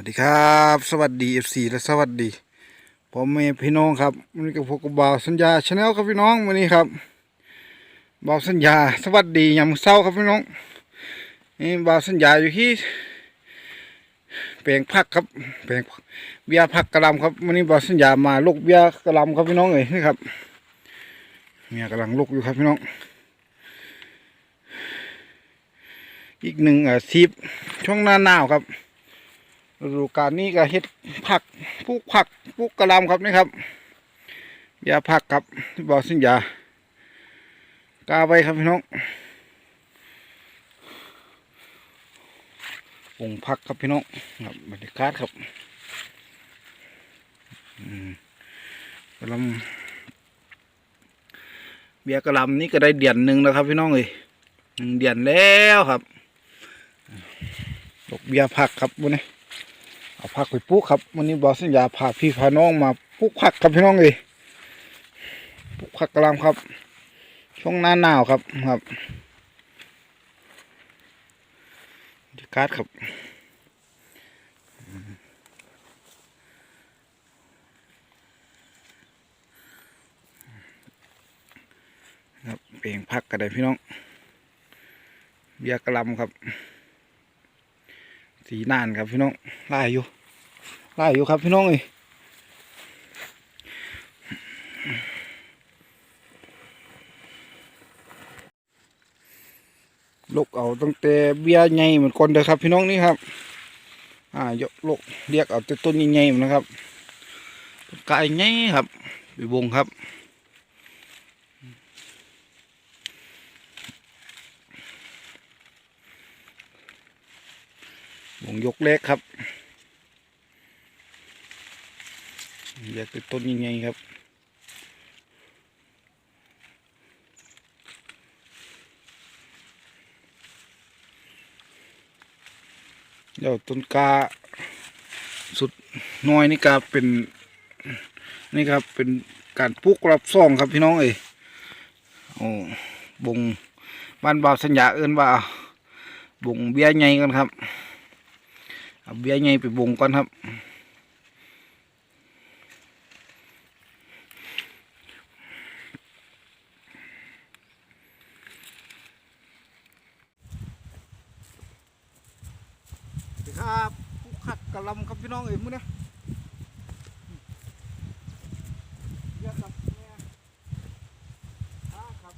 วัสดีครับ สวัสดีเอฟซีและสวัสดีผมเมย์พี่น้องครับวันนี้กับพวกกับบ่าวสัญญาชาแนลครับพี่น้องวันนี้ครับบ่าวสัญญา สวัสดียามเช้าครับพี่น้องนี่บ่าวสัญญาอยู่ที่แปลงผักครับแปลงเบียร์ผักกระลำครับวันนี้บ่าวสัญญามาลูกเบียกระลำครับพี่น้องเอ้ยนี่ครับเมียกำลังลูกอยู่ครับพี่น้อง อีกหนึ่งอาชีพช่วงหน้าหนาวครับ ฤดูกาลนี้ก็เฮ็ดผักปลูกผักปลูกกระลำครับนี่ครับยาผักครับบอกสินยากาไว้ครับพี่น้องปลูกผักครับพี่น้องครับบรรยากาศครับกระลำเบียกระลำนี่ก็ได้เดือนหนึ่งแล้วครับพี่น้องเอ้ยหนึ่งเดือนแล้วครับดอกเบียผักครับวันนี้ เอาผักไปปลูกครับวันนี้บอสัญญาพาพี่พาน้องมาปลูกผักครับพี่น้องเลยปลูกผักกระลำครับ ช่วงหน้าหนาวครับครับบรรยากาศครับครับเปลงผักกันได้พี่น้องเบียกระลำครับ สีนานครับพี่น้องไล่อยู่ไล่อยู่ครับพี่น้องเอ้ยลูกเอาตั้งแต่เบี้ยใหญ่เหมือนคนเด้อครับ พี่น้องนี่ครับ อ่ายกลกเรียกเอาแต่ต้นใหญ่ๆนนะครับกายใหญ่ครับไปวงครับ วงยกเล็กครับอยากติดต้นยังไงครับเดี๋ยวต้นกาสุดน้อยนี่กาเป็นนี่ครับเป็นการปลูกรับซ่องครับพี่น้องเอ้ยโอ้บงบ้านบ่าวสัญญาเอินว่าบงเบี้ยใหญ่กันครับ เอาเบี้ยใหญ่ไปบ่งก่อนครับ ครับผู้ขัดกระลำครับพี่น้องเอ๋ยมื้อนี้เยอะครับเนี่ยอ่าครับ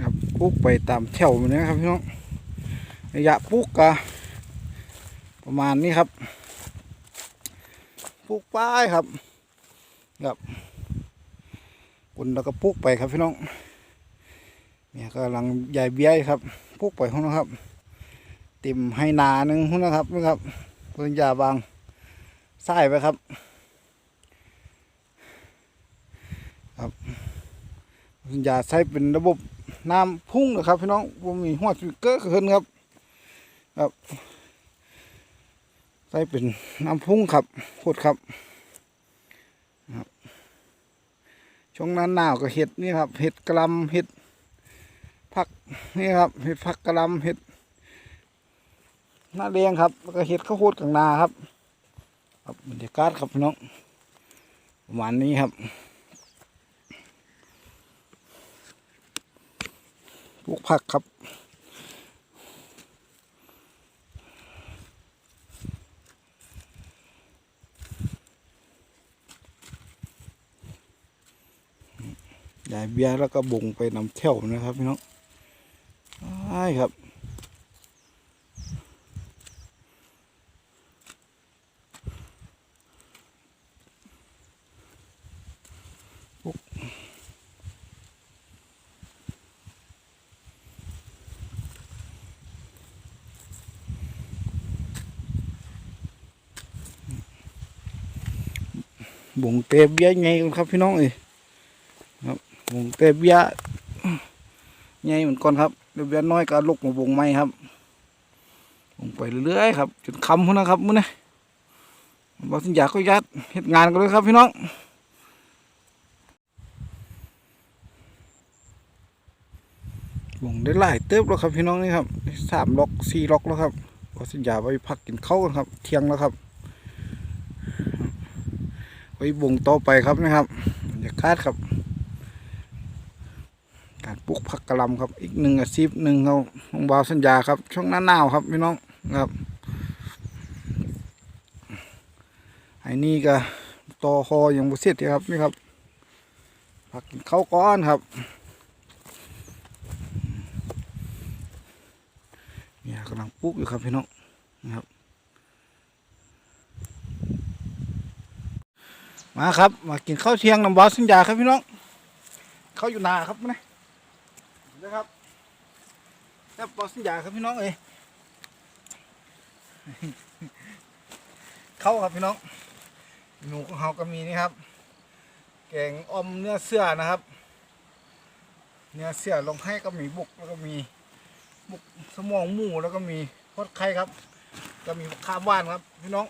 ครับ ปลูกไปตามแถวมันนะครับพี่น้องระยะปลูกกะประมาณนี้ครับปลูกป้ายครับครับคนแล้วก็ปลูกไปครับพี่น้องเนี่ยกำลังใหญ่เบี้ยครับปลูกไปห้องนะครับเต็มให้นาหนึ่งห้องนะครับนี่ครับเพิ่นยาบางใส่ไปครับ ครับเพิ่นยาใช้เป็นระบบ น้ำพุ่งนะครับพี่น้องผมมีหัวสวิกเกอร์ขึ้นครับครับใส่เป็นน้ำพุ่งครับพูดครับครับช่วงนั้นหนาวก็เห็ดนี่ครับเห็ดกระลำเห็ดผักนี่ครับเห็ดผักกระลำเห็ดหน้าแดงครับแล้วก็เห็ดข้าวโพดกลางนาครับ ครับบรรยากาศครับพี่น้องประมาณนี้ครับ ปลูกผักครับ ได้เบียร์แล้วก็บ่งไปนำเที่ยวนะครับพี่น้องใช่ครับ บุงเตเบียไงกันครับพี่น้องเอ้ยครับบุงเตเบียไงเหมือนก่อนครับเดี๋ยวเบี้ยน้อยก็ลุกมาบุงไม้ครับบุงไปเรื่อยๆครับจนคำพุ่นนะครับมื้อนี้บอสินยาก็ยัดเฮ็ดงานกันเลยครับพี่น้องบุงได้หลายเติบแล้วครับพี่น้องนี่ครับสามล็อกสี่ล็อกแล้วครับบอสินยาไปพักกินข้าวกันครับ เที่ยงแล้วครับ ไว้วงต่อไปครับนะครับบรรยากาศครับ การปลูกผักกะลำครับ อีกหนึ่งอาชีพหนึ่งเราของบาวสัญญาครับ ช่วงหน้าหนาวครับพี่น้องครับไอ้นี่ก็ต่อคออย่างบุเสร็จครับนี่ครับผักกินข้าวก้อนครับเนี่ยกำลังปลูกอยู่ครับพี่น้องนะครับ มาครับ มากินข้าวเที่ยงน้ำบอสสัญญาครับพี่น้องเขาอยู่นาครับนะนะครับแซ่บบอสสัญญาครับพี่น้องเอ้ยเข้าครับพี่น้องหนูของเฮาก็มีนี่ครับ แกงอมเนื้อเสื้อนะครับ เนื้อเสื้อลงให้ก็มีบุกแล้วก็มีบุกสมองหมูแล้วก็มีทอดไข่ครับ ก็มีข้าวบ้านครับ พี่น้อง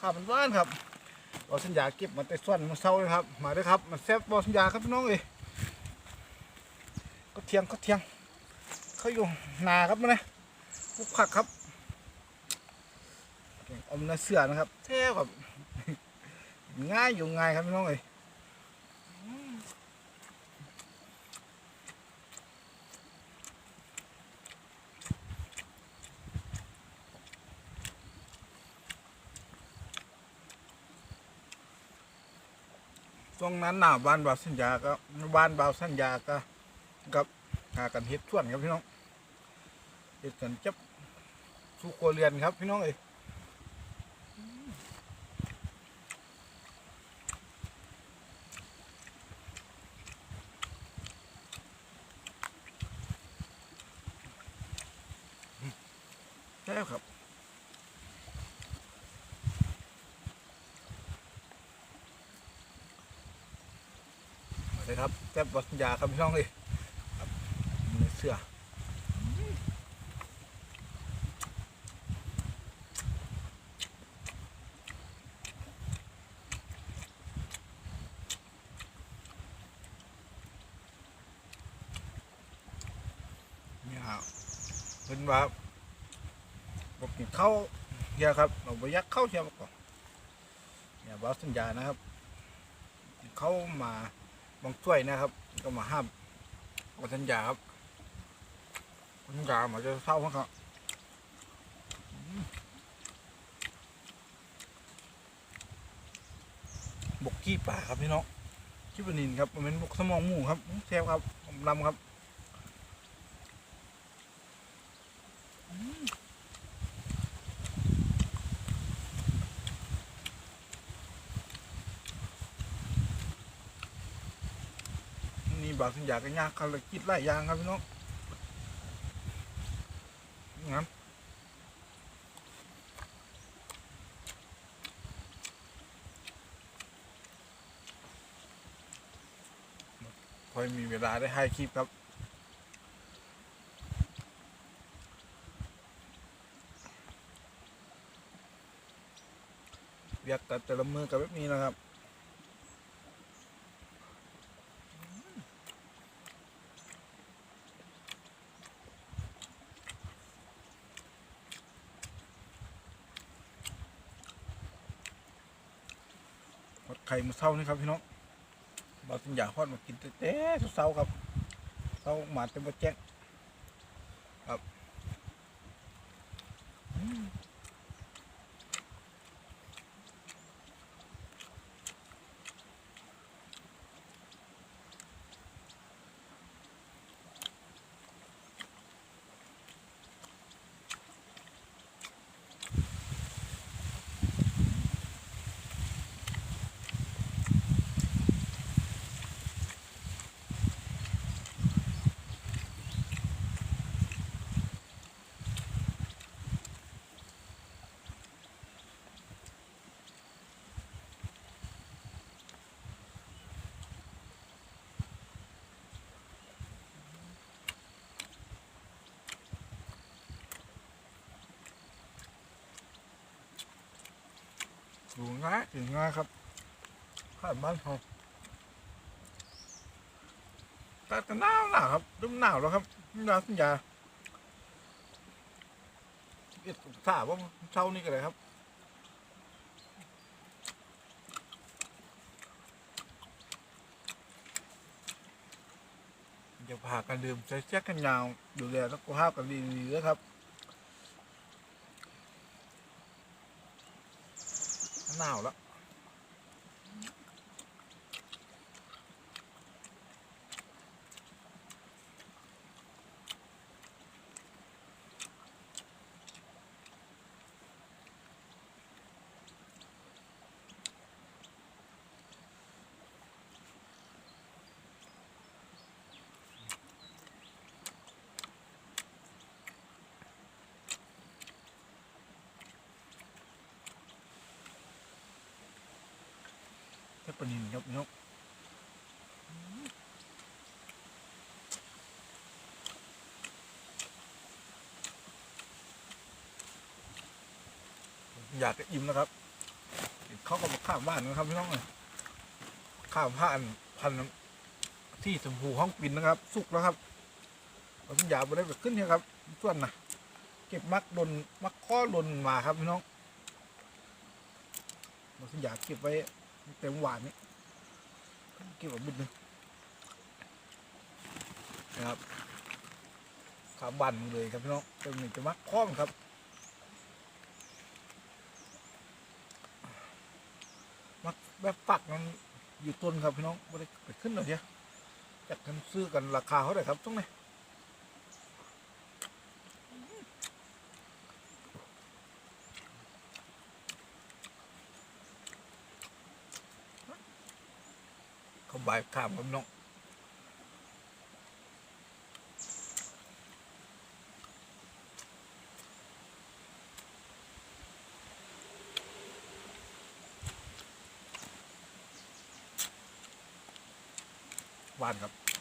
ข้าวบ้านครับ บอสัญญาเก็บมาแต่ส่วนมันเศร้าเลยครับ มาด้วยครับ มันแซ่บบอสัญญาครับพี่น้องเอ้ยก็เทียงก็เทียง เขาอยู่นาครับมันนะปลูกผักครับอมเนื้อเสือนะครับแท้แบบง่ายอยู่ง่ายครับพี่น้องเอ้ย ช่วงนั้นหนาบ้านบ่าวสัญญาก็บ้านบ่าวสัญญาก็กับหากันเฮ็ดส่วนครับพี่น้องเฮ็ดกันจับสู่ครัวเรียนครับพี่น้องเอ้ยใช่ครับ มา เลยครับแซ่บบอสัญญาครับพี่น้องเลยครับเนื้อเสื้อนี่ครับเป็นว่าบอกกินข้าเฮียครับเราไปยักเข้าเฮียมาก่อนเนี่ยบอสัญญานะครับ เข้ามา บางช่วยนะครับ ก็มาห้ามวัสัญญาครับวัสัญญามาจะเศร้ามากครับบกกี้ป่าครับพี่น้องชิบะนินครับมันเป็นบกสมองหมูครับแซ่บครับลำครับ บางสัญญาก็ยากครับเลยคิดหลายอย่างครับพี่น้องงั้นพอมีเวลาได้ให้คลิปครับเรียกแต่แต่ละมือกับแบบนี้นะครับ ทอดไข่มาเศร้านี่ครับพี่น้องบาจึงอยาฮอดมากินแต่เศร้าครับเศร้าหมาเต็มบ่แจ้ง ดูง่ายถึงง่ายครับข้าวบ้านเขาแต่แต่หนาวหนาวครับเริ่มหนาวแล้วครับหนาวสัญญาเอ็ดสาว่าเช้านี้ก็เลยครับจะพากันดื่มใช้เช็คกันยาวดูแลสุขภาพกันดีๆนะครับ หนาวแล้ว ปนินครับพี่น้อยากจะอิ่มนะครับเขาก็มาข้ามบ้านนะครับพี่น้องเลยข้ามผ่านพันที่สมพูห้องปินนะครับ สุกแล้วครับเราสัญญาไปได้แบบขึ้นเนี่ยครับส่วนนะเก็บมักดนมักข้อลนมาครับพี่น้องเราสัญญาเก็บไว้ เต็มหวานนี่เก็บไว้บุญนึงนะครับขาบันเลยครับพี่น้องต็มหนึ่งจะมักข้อมครับมักแบบปักมันอยู่ต้นครับพี่น้องไม่ได้ไปขึ้นหรอกเนี่ยจากกันซื้อกันราคาเท่าไหร่ครับตรงไหนาบายข้ามกับน้องหวานครับ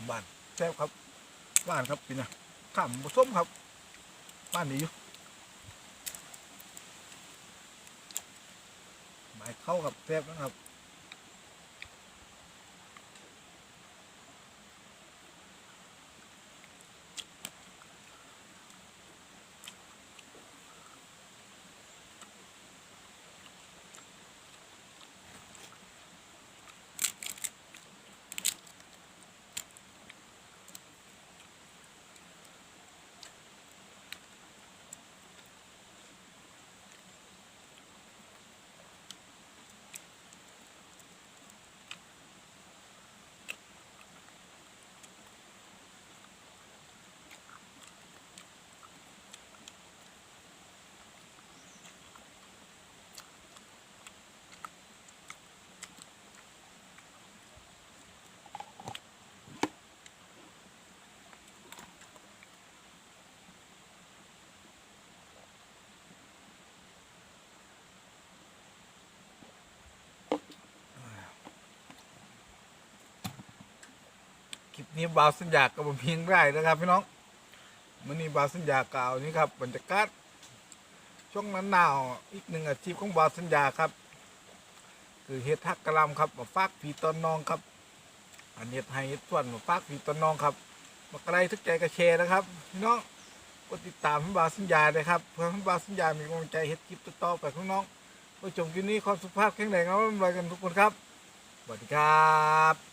ข้ามบ้านแซ่บครับบ้านครับพี่นะข้ามส้มครับ บ้านนี้อยู่หมายเข้าครับแซ่บนะครับ ลิปนี้บาวสัญญากับบเพียงได้นะครับพี่น้องมันนี้บาวสัญญากล่าวนี้ครับบรรยากาศช่วงนั้นหนาวอีกหนึ่งอาชีพของบาวสัญญาครับ คือเฮ็ดทักกะลำครับมาฝากพี่ตอนน้องครับ อันเฮ็ดให้เฮ็ดส่วนมาฝากพี่ตอนน้องครับมาไกลทึกใจกระแชร์นะครับพี่น้องกดติดตามให้บ่าวสัญญาเลยครับเพื่อให้บ่าวสัญญามีกำลังใจเฮ็ดคลิปต่อๆไปของน้องผู้ชมคลิปนี้ความสุภาพแข็งแรงเอาไว้กันทุกคนครับสวัสดีครับ